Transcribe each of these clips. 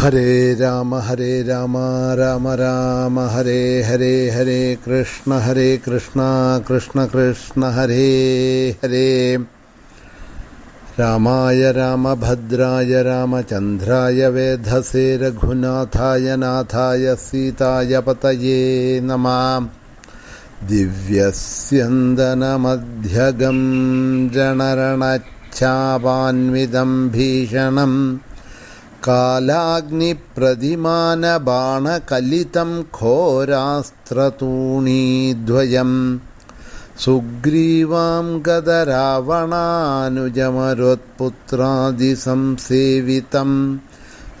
हरे राम हरे राम राम राम, हरे हरे हरे कृष्ण हरे कृष्ण कृष्ण कृष्ण, हरे हरे। रामाय भद्राय रामचन्द्राय वेधसे रघुनाथाय नाथाय सीताय पतये नमः। दिव्यस्यन्दनमध्यगं जनरणच्छावान्विदं भीषणम् कालाग्निप्रतिमानबाणकलितं घोरास्त्रतूणीद्वयं सुग्रीवां गदरावणानुजमरुत्पुत्रादिसंसेवितं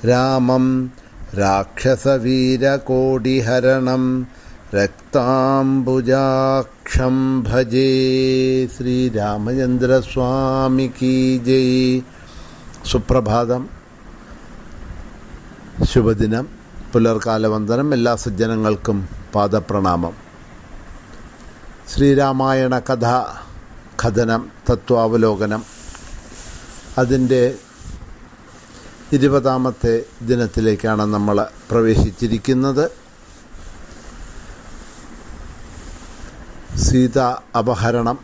रामं राक्षसवीरकोटिहरणं रक्ताम्बुजाक्षं भजे श्रीरामचन्द्रस्वामिकी जय सुप्रभातम् ശുഭദിനം. പുലർക്കാലവന്ദനം എല്ലാ സജ്ജനങ്ങൾക്കും പാദപ്രണാമം. ശ്രീരാമായണ കഥ കഥനം തത്വാവലോകനം. അതിന്റെ ഇരുപതാമത്തെ ദിനത്തിലേക്കാണ് നമ്മൾ പ്രവേശിച്ചിരിക്കുന്നത്. സീത അപഹരണം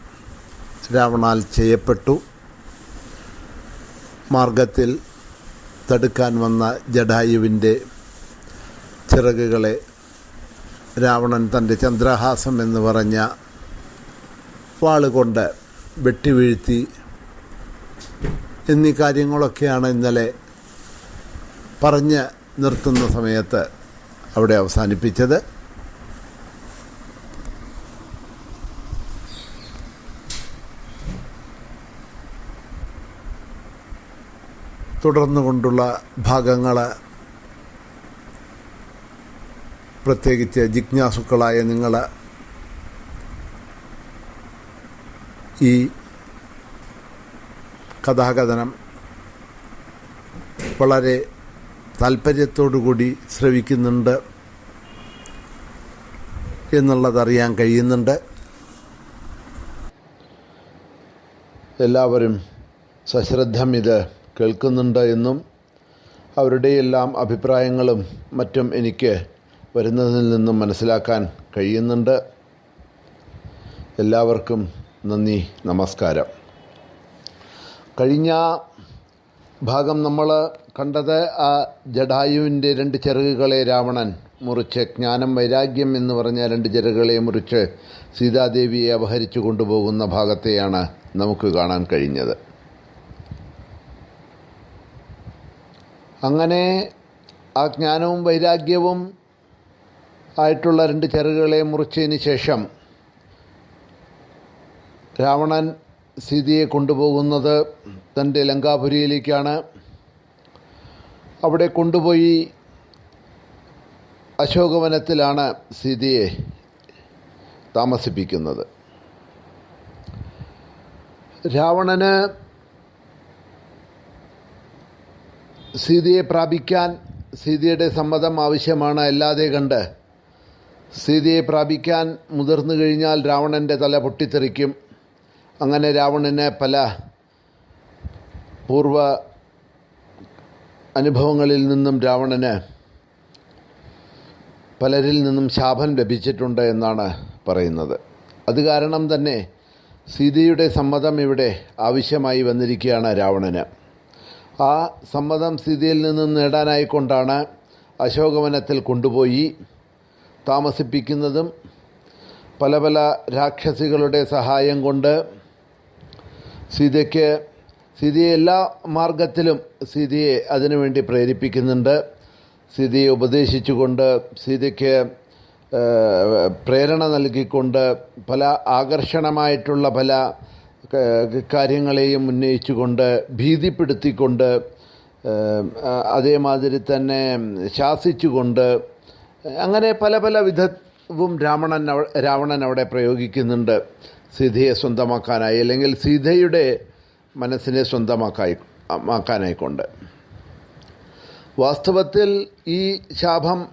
രാവണാൽ ചെയ്യപ്പെട്ടു. മാർഗത്തിൽ തടുക്കാൻ വന്ന ജഡായുവിന്റെ ചിറകുകളെ രാവണൻ തന്റെ ചന്ദ്രഹാസം എന്ന് പറഞ്ഞ വാളുകൊണ്ട് വെട്ടിവീഴ്ത്തി. എന്നീ കാര്യങ്ങളൊക്കെയാണ് ഇന്നലെ പറഞ്ഞ് നിർത്തുന്ന സമയത്ത് അവിടെ അവസാനിപ്പിച്ചത്. തുടർന്നു കൊണ്ടുള്ള ഭാഗങ്ങൾ പ്രത്യേകിച്ച് ജിജ്ഞാസുക്കളായ നിങ്ങൾ ഈ കഥാകഥനം വളരെ താല്പര്യത്തോടുകൂടി ശ്രവിക്കുന്നുണ്ട് എന്നുള്ളതറിയാൻ കഴിയുന്നുണ്ട്. എല്ലാവരും സശ്രദ്ധം ഇത് കേൾക്കുന്നുണ്ട് എന്നും അവരുടെ എല്ലാം അഭിപ്രായങ്ങളും മറ്റും എനിക്ക് വരുന്നതിൽ നിന്നും മനസ്സിലാക്കാൻ കഴിയുന്നുണ്ട്. എല്ലാവർക്കും നന്ദി നമസ്കാരം. കഴിഞ്ഞ ഭാഗം നമ്മൾ കണ്ടത് ആ ജഡായുവിന്റെ രണ്ട് ചിറകുകളെ രാവണൻ മുറിച്ച് ജ്ഞാനം വൈരാഗ്യം എന്ന് പറഞ്ഞ രണ്ട് ചിറകുകളെ മുറിച്ച് സീതാദേവിയെ അപഹരിച്ചു കൊണ്ടുപോകുന്ന ഭാഗത്തെയാണ് നമുക്ക് കാണാൻ കഴിഞ്ഞത്. അങ്ങനെ ആ ജ്ഞാനവും വൈരാഗ്യവും ആയിട്ടുള്ള രണ്ട് ചെറുകളെ മുറിച്ചതിന് ശേഷം രാവണൻ സീതയെ കൊണ്ടുപോകുന്നത് തന്റെ ലങ്കാപുരിയിലേക്കാണ്. അവിടെ കൊണ്ടുപോയി അശോകവനത്തിലാണ് സീതയെ താമസിപ്പിക്കുന്നത്. രാവണന് സീതയെ പ്രാപിക്കാൻ സീതയുടെ സമ്മതം ആവശ്യമാണ് അല്ലാതെ കണ്ട് സീതയെ പ്രാപിക്കാൻ മുതിർന്നു കഴിഞ്ഞാൽ രാവണന്റെ തല പൊട്ടിത്തെറിക്കും. അങ്ങനെ രാവണന് പല പൂർവ അനുഭവങ്ങളിൽ നിന്നും രാവണന് പലരിൽ നിന്നും ശാപം ലഭിച്ചിട്ടുണ്ട് എന്നാണ് പറയുന്നത്. അത് കാരണം തന്നെ സീതയുടെ സമ്മതം ഇവിടെ ആവശ്യമായി വന്നിരിക്കുകയാണ് രാവണന്. ആ സമ്മതം സ്ഥിതിയിൽ നിന്നും നേടാനായിക്കൊണ്ടാണ് അശോകവനത്തിൽ കൊണ്ടുപോയി താമസിപ്പിക്കുന്നതും പല പല രാക്ഷസികളുടെ സഹായം കൊണ്ട് സീതയ്ക്ക് സീതയെ എല്ലാ മാർഗത്തിലും സീതയെ അതിനുവേണ്ടി പ്രേരിപ്പിക്കുന്നുണ്ട്. സീതയെ ഉപദേശിച്ചുകൊണ്ട് സീതയ്ക്ക് പ്രേരണ നൽകിക്കൊണ്ട് പല ആകർഷണമായിട്ടുള്ള പല കാര്യങ്ങളെയും ഉന്നയിച്ചുകൊണ്ട് ഭീതിപ്പെടുത്തിക്കൊണ്ട് അതേമാതിരി തന്നെ ശാസിച്ചുകൊണ്ട് അങ്ങനെ പല പല വിധവും രാവണൻ രാവണൻ അവിടെ പ്രയോഗിക്കുന്നുണ്ട്. സീതയെ സ്വന്തമാക്കാനായി അല്ലെങ്കിൽ സീതയുടെ മനസ്സിനെ സ്വന്തമാക്കായി മാക്കാനായിക്കൊണ്ട് വാസ്തവത്തിൽ ഈ ശാപം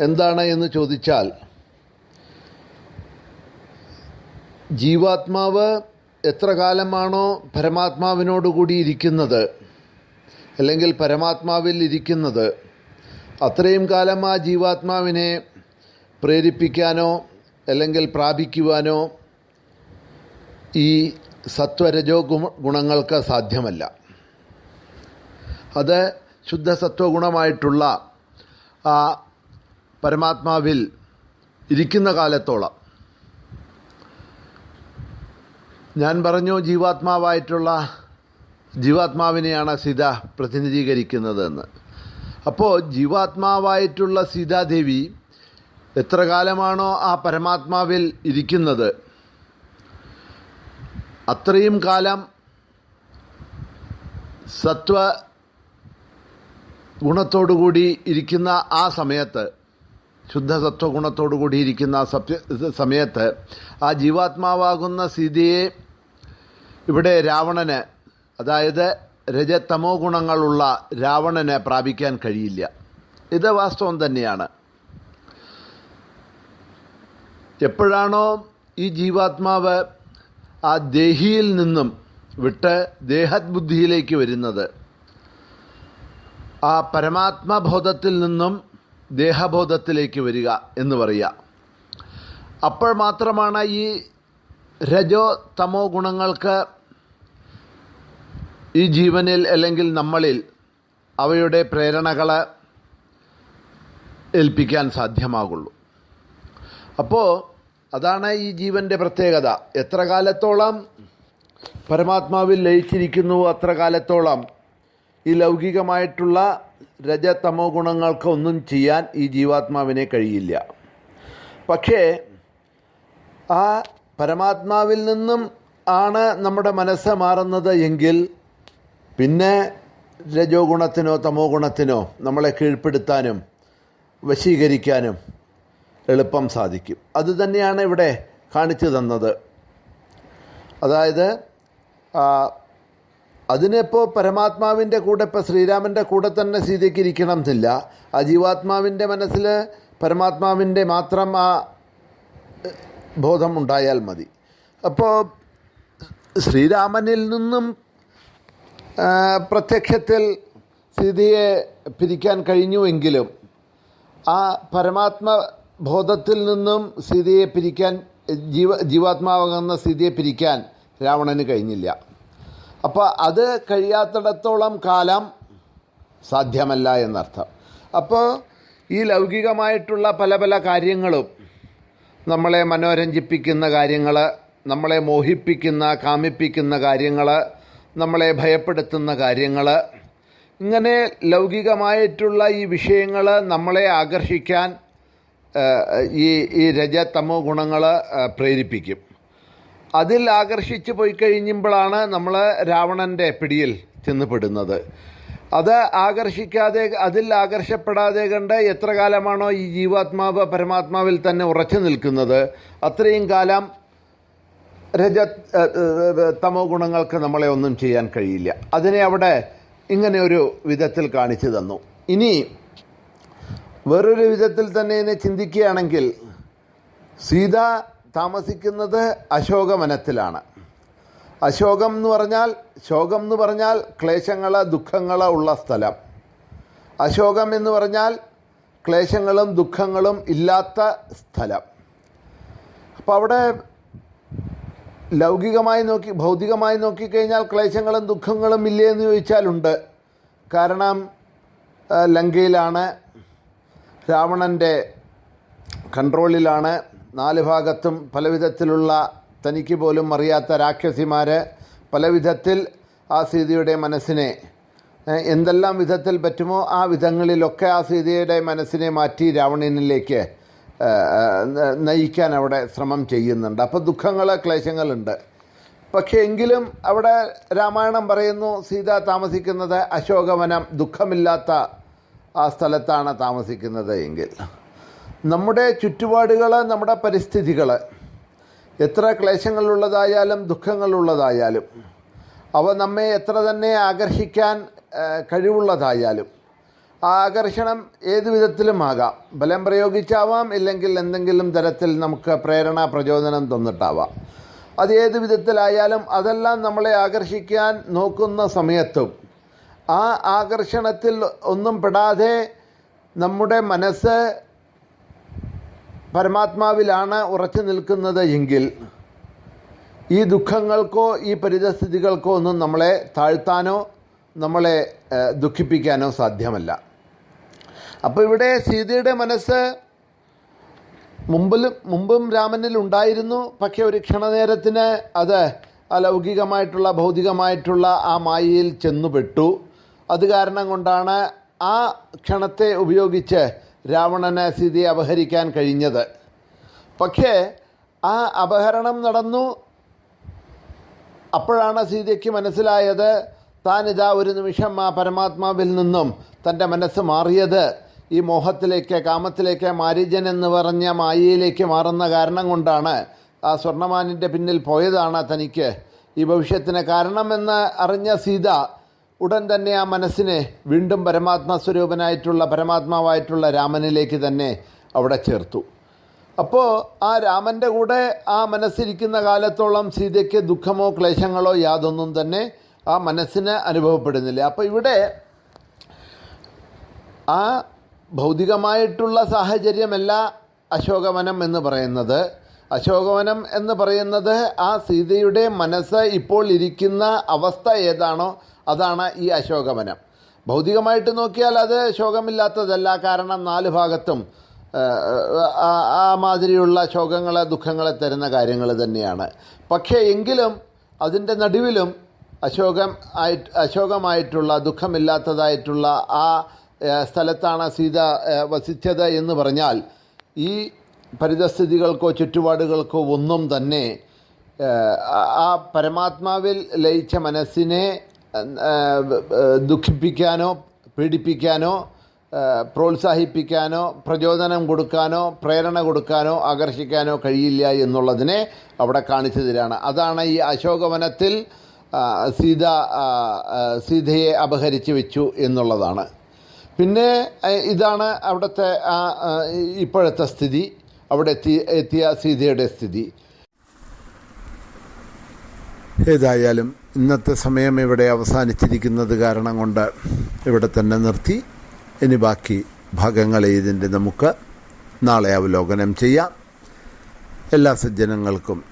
എന്താണ് എന്ന് ചോദിച്ചാൽ ജീവാത്മാവ് എത്ര കാലമാണോ പരമാത്മാവിനോടുകൂടി ഇരിക്കുന്നത്? അല്ലെങ്കിൽ പരമാത്മാവിൽ ഇരിക്കുന്നത്? അത്രയും കാലം ആ ജീവാത്മാവിനെ പ്രേരിപ്പിക്കാനോ അല്ലെങ്കിൽ പ്രാപിക്കുവാനോ ഈ സത്വരജോ ഗുണ- ഗുണങ്ങൾക്ക് സാധ്യമല്ല. അത് ശുദ്ധ സത്വഗുണമായിട്ടുള്ള ആ പരമാത്മാവിൽ ഇരിക്കുന്ന കാലത്തോളം ഞാൻ പറഞ്ഞു ജീവാത്മാവായിട്ടുള്ള ജീവാത്മാവിനെയാണ് സീത പ്രതിനിധീകരിക്കുന്നതെന്ന്. അപ്പോൾ ജീവാത്മാവായിട്ടുള്ള സീതാദേവി എത്ര കാലമാണോ ആ പരമാത്മാവിൽ ഇരിക്കുന്നത്? അത്രയും കാലം സത്വ ഗുണത്തോടുകൂടി ഇരിക്കുന്ന ആ സമയത്ത് ശുദ്ധസത്വ കൂടിയിരിക്കുന്ന ആ സത്യ സമയത്ത് ആ ജീവാത്മാവാകുന്ന സീതയെ ഇവിടെ രാവണന് അതായത് രജതമോ ഗുണങ്ങളുള്ള രാവണനെ പ്രാപിക്കാൻ കഴിയില്ല. ഇത് വാസ്തവം തന്നെയാണ്. എപ്പോഴാണോ ഈ ജീവാത്മാവ് ആ ദേഹിയിൽ നിന്നും വിട്ട് ദേഹത് ബുദ്ധിയിലേക്ക് വരുന്നത് ആ പരമാത്മബോധത്തിൽ നിന്നും ദേഹബോധത്തിലേക്ക് വരിക എന്ന് പറയുക. അപ്പോൾ മാത്രമാണ് ഈ രജോ തമോ ഗുണങ്ങൾക്ക് ഈ ജീവനിൽ അല്ലെങ്കിൽ നമ്മളിൽ അവയുടെ പ്രേരണകൾ ഏൽപ്പിക്കാൻ സാധ്യമാകുള്ളൂ. അപ്പോൾ അതാണ് ഈ ജീവന്റെ പ്രത്യേകത. എത്ര കാലത്തോളം പരമാത്മാവിൽ ലയിച്ചിരിക്കുന്നുവോ അത്ര കാലത്തോളം ഈ ലൗകികമായിട്ടുള്ള രജതമോ ഗുണങ്ങൾക്ക് ഒന്നും ചെയ്യാൻ ഈ ജീവാത്മാവിനെ കഴിയില്ല. പക്ഷേ ആ പരമാത്മാവിൽ നിന്നും ആണ് നമ്മുടെ മനസ്സ് മാറുന്നത് എങ്കിൽ പിന്നെ രജോ ഗുണത്തിനോ തമോ ഗുണത്തിനോ നമ്മളെ കീഴ്പ്പെടുത്താനും വശീകരിക്കാനും എളുപ്പം സാധിക്കും. അതുതന്നെയാണ് ഇവിടെ കാണിച്ചു തന്നത്. അതായത് അതിനിപ്പോൾ പരമാത്മാവിന്റെ കൂടെ ഇപ്പോൾ ശ്രീരാമന്റെ കൂടെ തന്നെ സീതയ്ക്ക് ഇരിക്കണം എന്നില്ല. ആ ജീവാത്മാവിന്റെ മനസ്സിൽ പരമാത്മാവിന്റെ മാത്രം ആ ബോധം ഉണ്ടായാൽ മതി. അപ്പോൾ ശ്രീരാമനിൽ നിന്നും പ്രത്യക്ഷത്തിൽ സീതയെ പിരിക്കാൻ കഴിഞ്ഞുവെങ്കിലും ആ പരമാത്മ ബോധത്തിൽ നിന്നും സീതയെ പിരിക്കാൻ ജീവ ജീവാത്മാവകുന്ന സീതയെ പിരിക്കാൻ രാവണന് കഴിഞ്ഞില്ല. അപ്പോൾ അത് കഴിയാത്തിടത്തോളം കാലം സാധ്യമല്ല എന്നർത്ഥം. അപ്പോൾ ഈ ലൗകികമായിട്ടുള്ള പല പല കാര്യങ്ങളും നമ്മളെ മനോരഞ്ജിപ്പിക്കുന്ന കാര്യങ്ങൾ നമ്മളെ മോഹിപ്പിക്കുന്ന കാമിപ്പിക്കുന്ന കാര്യങ്ങൾ നമ്മളെ ഭയപ്പെടുത്തുന്ന കാര്യങ്ങൾ ഇങ്ങനെ ലൗകികമായിട്ടുള്ള ഈ വിഷയങ്ങൾ നമ്മളെ ആകർഷിക്കാൻ ഈ ഈ രജതമോ ഗുണങ്ങൾ പ്രേരിപ്പിക്കും. അതിൽ ആകർഷിച്ച് പോയി കഴിയുമ്പോഴാണ് നമ്മൾ രാവണന്റെ പിടിയിൽ ചെന്നുപെടുന്നത്. അത് ആകർഷിക്കാതെ അതിൽ ആകർഷപ്പെടാതെ കണ്ട് എത്ര കാലമാണോ ഈ ജീവാത്മാവ് പരമാത്മാവിൽ തന്നെ ഉറച്ചു നിൽക്കുന്നത്. അത്രയും കാലം രജ തമോ ഗുണങ്ങൾക്ക് നമ്മളെ ഒന്നും ചെയ്യാൻ കഴിയില്ല. അതിനെ അവിടെ ഇങ്ങനെ ഒരു വിധത്തിൽ കാണിച്ചു തന്നു. ഇനി വേറൊരു വിധത്തിൽ തന്നെ ഇതിനെ ചിന്തിക്കുകയാണെങ്കിൽ സീത താമസിക്കുന്നത് അശോകവനത്തിലാണ്. അശോകം എന്ന് പറഞ്ഞാൽ ശോകം എന്ന് പറഞ്ഞാൽ ക്ലേശങ്ങൾ ദുഃഖങ്ങൾ ഉള്ള സ്ഥലം. അശോകം എന്ന് പറഞ്ഞാൽ ക്ലേശങ്ങളും ദുഃഖങ്ങളും ഇല്ലാത്ത സ്ഥലം. അപ്പോൾ അവിടെ ലൗകികമായി നോക്കി ഭൗതികമായി നോക്കിക്കഴിഞ്ഞാൽ ക്ലേശങ്ങളും ദുഃഖങ്ങളും ഇല്ലേ എന്ന് ചോദിച്ചാലുണ്ട്. കാരണം ലങ്കയിലാണ് രാവണന്റെ കൺട്രോളിലാണ് നാല് ഭാഗത്തും പലവിധത്തിലുള്ള തനിക്ക് പോലും അറിയാത്ത രാക്ഷസിമാർ പല വിധത്തിൽ ആ സീതയുടെ മനസ്സിനെ എന്തെല്ലാം വിധത്തിൽ പറ്റുമോ ആ വിധങ്ങളിലൊക്കെ ആ സീതയുടെ മനസ്സിനെ മാറ്റി രാവണനിലേക്ക് നയിക്കാൻ അവിടെ ശ്രമം ചെയ്യുന്നുണ്ട്. അപ്പോൾ ദുഃഖങ്ങൾ ക്ലേശങ്ങളുണ്ട്. പക്ഷേ എങ്കിലും അവിടെ രാമായണം പറയുന്നു സീത താമസിക്കുന്നത് അശോകവനം ദുഃഖമില്ലാത്ത ആ സ്ഥലത്താണ് താമസിക്കുന്നത് എങ്കിൽ. നമ്മുടെ ചുറ്റുപാടുകൾ നമ്മുടെ പരിസ്ഥിതികൾ എത്ര ക്ലേശങ്ങളുള്ളതായാലും ദുഃഖങ്ങളുള്ളതായാലും അവ നമ്മെ എത്ര തന്നെ ആകർഷിക്കാൻ കഴിവുള്ളതായാലും ആ ആകർഷണം ഏത് വിധത്തിലും ആകാം. ബലം പ്രയോഗിച്ചാവാം ഇല്ലെങ്കിൽ എന്തെങ്കിലും തരത്തിൽ നമുക്ക് പ്രേരണ പ്രചോദനം തന്നിട്ടാവാം. അത് ഏത് വിധത്തിലായാലും അതെല്ലാം നമ്മളെ ആകർഷിക്കാൻ നോക്കുന്ന സമയത്തും ആ ആകർഷണത്തിൽ ഒന്നും പെടാതെ നമ്മുടെ മനസ്സ് പരമാത്മാവിലാണ് ഉറച്ചു നിൽക്കുന്നത് എങ്കിൽ ഈ ദുഃഖങ്ങൾക്കോ ഈ പരിതസ്ഥിതികൾക്കോ ഒന്നും നമ്മളെ താഴ്ത്താനോ നമ്മളെ ദുഃഖിപ്പിക്കാനോ സാധ്യമല്ല. അപ്പോൾ ഇവിടെ സീതയുടെ മനസ്സ് മുമ്പിലും മുമ്പും രാമനിൽ ഉണ്ടായിരുന്നു. പക്ഷേ ഒരു ക്ഷണനേരത്തിന് അത് അലൗകികമായിട്ടുള്ള ഭൗതികമായിട്ടുള്ള ആ മായയിൽ ചെന്നുപെട്ടു. അത് കാരണം കൊണ്ടാണ് ആ ക്ഷണത്തെ ഉപയോഗിച്ച് രാവണന് സീതയെ അപഹരിക്കാൻ കഴിഞ്ഞത്. പക്ഷേ ആ അപഹരണം നടന്നു. അപ്പോഴാണ് സീതയ്ക്ക് മനസ്സിലായത് താനിതാ ഒരു നിമിഷം ആ പരമാത്മാവിൽ നിന്നും തന്റെ മനസ്സ് മാറിയത്. ഈ മോഹത്തിലേക്ക് കാമത്തിലേക്ക് മാരീജൻ എന്ന് പറഞ്ഞ മായയിലേക്ക് മാറുന്ന കാരണം കൊണ്ടാണ് ആ സ്വർണമാനിന്റെ പിന്നിൽ പോയതാണ് തനിക്ക് ഈ ഭവിഷ്യത്തിന് കാരണമെന്ന് അറിഞ്ഞ സീത ഉടൻ തന്നെ ആ മനസ്സിനെ വീണ്ടും പരമാത്മ സ്വരൂപനായിട്ടുള്ള പരമാത്മാവായിട്ടുള്ള രാമനിലേക്ക് തന്നെ അവിടെ ചേർത്തു. അപ്പോൾ ആ രാമന്റെ കൂടെ ആ മനസ്സിരിക്കുന്ന കാലത്തോളം സീതയ്ക്ക് ദുഃഖമോ ക്ലേശങ്ങളോ യാതൊന്നും തന്നെ ആ മനസ്സിന് അനുഭവപ്പെടുന്നില്ല. അപ്പോൾ ഇവിടെ ആ ഭൗതികമായിട്ടുള്ള സാഹചര്യമല്ല അശോകവനം എന്ന് പറയുന്നത്. അശോകവനം എന്ന് പറയുന്നത് ആ സീതയുടെ മനസ്സ് ഇപ്പോൾ ഇരിക്കുന്ന അവസ്ഥ ഏതാണോ അതാണ് ഈ അശോകവനം. ഭൗതികമായിട്ട് നോക്കിയാൽ അത് ശോകമില്ലാത്തതല്ല. കാരണം നാല് ഭാഗത്തും ആ, മാതിരിയുള്ള ശോകങ്ങളെ ദുഃഖങ്ങളെ തരുന്ന കാര്യങ്ങൾ തന്നെയാണ്. പക്ഷേ എങ്കിലും അതിന്റെ നടുവിലും അശോകം ആയിട്ട് അശോകമായിട്ടുള്ള ദുഃഖമില്ലാത്തതായിട്ടുള്ള ആ സ്ഥലത്താണ് സീത വസിച്ചത് എന്ന് പറഞ്ഞാൽ ഈ പരിതസ്ഥിതികൾക്കോ ചുറ്റുപാടുകൾക്കോ ഒന്നും തന്നെ ആ- പരമാത്മാവിൽ ലയിച്ച മനസ്സിനെ ദുഃഖിപ്പിക്കാനോ പീഡിപ്പിക്കാനോ പ്രോത്സാഹിപ്പിക്കാനോ പ്രചോദനം കൊടുക്കാനോ പ്രേരണ കൊടുക്കാനോ ആകർഷിക്കാനോ കഴിയില്ല എന്നുള്ളതിനെ അവിടെ കാണിച്ചു തരാണ് അതാണ് ഈ അശോകവനത്തിൽ സീത സീതയെ അപഹരിച്ചു വെച്ചു എന്നുള്ളതാണ്. പിന്നെ ഇതാണ് അവിടുത്തെ ഇപ്പോഴത്തെ സ്ഥിതി. അവിടെ എത്തി എത്തിയ സീതയുടെ സ്ഥിതി. ഏതായാലും ഇന്നത്തെ സമയം ഇവിടെ അവസാനിച്ചിരിക്കുന്നത് കാരണം കൊണ്ട് ഇവിടെ തന്നെ നിർത്തി. ഇനി ബാക്കി ഭാഗങ്ങളെ ഇതിന്റെ നമുക്ക് നാളെ അവലോകനം ചെയ്യാം. എല്ലാ സജ്ജനങ്ങൾക്കും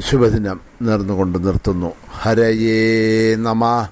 ശുഭദിനം നേർന്നുകൊണ്ട് നിർത്തുന്നു. ഹരയേ നമ.